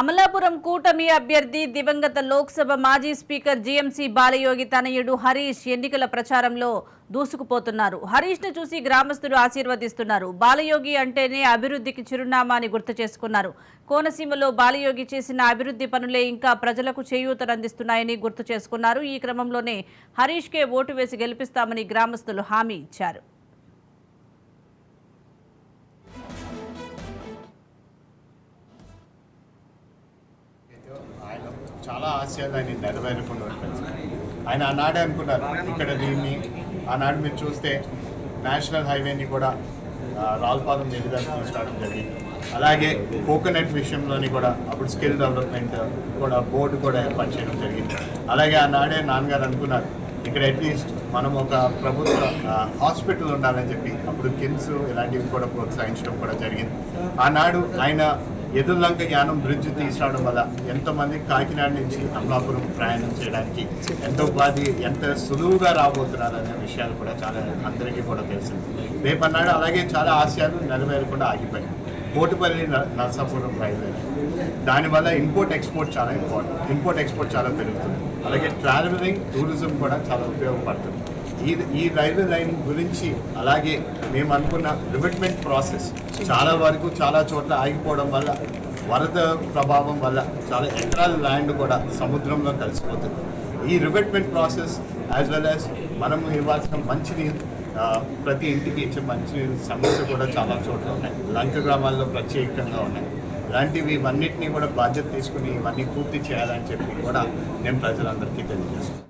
అమలాపురం కూటమి అభ్యర్థి దివంగత లోక్సభ మాజీ స్పీకర్ జీఎంసీ బాలయోగి తనయుడు హరీష్ ఎన్నికల ప్రచారంలో దూసుకుపోతున్నారు. హరీష్ను చూసి గ్రామస్తులు ఆశీర్వదిస్తున్నారు. బాలయోగి అంటేనే అభివృద్ధికి చిరునామా అని గుర్తు చేసుకున్నారు. కోనసీమలో బాలయోగి చేసిన అభివృద్ధి పనులే ఇంకా ప్రజలకు చేయూతనందిస్తున్నాయని గుర్తు చేసుకున్నారు. ఈ క్రమంలోనే హరీష్ కే ఓటు వేసి గెలిపిస్తామని గ్రామస్తులు హామీ ఇచ్చారు. చాలా ఆశయాలు ఆయన నెరవేరకుండా ఆయన ఆనాడే అనుకున్నారు ఇక్కడ దీన్ని ఆనాడు మీరు చూస్తే నేషనల్ హైవేని కూడా రాల్పాదం రావులపాలెం తీసుకురావడం జరిగింది. అలాగే కోకోనట్ విషయంలోని కూడా అప్పుడు స్కిల్ డెవలప్మెంట్ కూడా బోర్డు కూడా ఏర్పాటు చేయడం జరిగింది. అలాగే ఆనాడే నాన్నగారు అనుకున్నారు ఇక్కడ అట్లీస్ట్ మనం ఒక ప్రభుత్వ హాస్పిటల్ ఉండాలని చెప్పి అప్పుడు కిమ్స్ ఇలాంటివి కూడా ప్రోత్సహించడం కూడా జరిగింది. ఆనాడు ఆయన ఎదుర్లంక యానం బ్రిడ్జ్ తీసుకురావడం వల్ల ఎంతోమంది కాకినాడ నుంచి అమలాపురం ప్రయాణం చేయడానికి ఎంతో ఉపాధి ఎంత సులువుగా రాబోతున్నారు అనే విషయాలు కూడా చాలా అందరికీ కూడా తెలిసింది రేపన్నాడు అలాగే చాలా ఆశయాలు నెరవేరకుండా ఆగిపోయాయి. కోటిపల్లి న- నరసాపురం రైల్వే. దానివల్ల ఇంపోర్ట్ ఎక్స్పోర్ట్ చాలా ఇంపార్టెంట్. ఇంపోర్ట్ ఎక్స్పోర్ట్ చాలా పెరుగుతుంది. అలాగే ట్రావెలింగ్ టూరిజం కూడా చాలా ఉపయోగపడుతుంది. ఈ ఈ రైల్వే లైన్ గురించి అలాగే మేము అనుకున్న రిమిట్మెంట్ ప్రాసెస్ చాలా వరకు చాలా చోట్ల ఆగిపోవడం వల్ల వరద ప్రభావం వల్ల చాలా ఎకరాల ల్యాండ్ కూడా సముద్రంలో కలిసిపోతుంది. ఈ revetment process as well as మనం ఇవ్వాల్సిన మంచినీరు ప్రతి ఇంటికి ఇచ్చే మంచినీరు సమస్య కూడా చాలా చోట్ల ఉన్నాయి. లంక గ్రామాల్లో ప్రత్యేకంగా ఉన్నాయి. ఇలాంటివి ఇవన్నిటినీ కూడా బాధ్యత తీసుకుని ఇవన్నీ పూర్తి చేయాలని చెప్పి కూడా నేను ప్రజలందరికీ తెలియజేస్తాను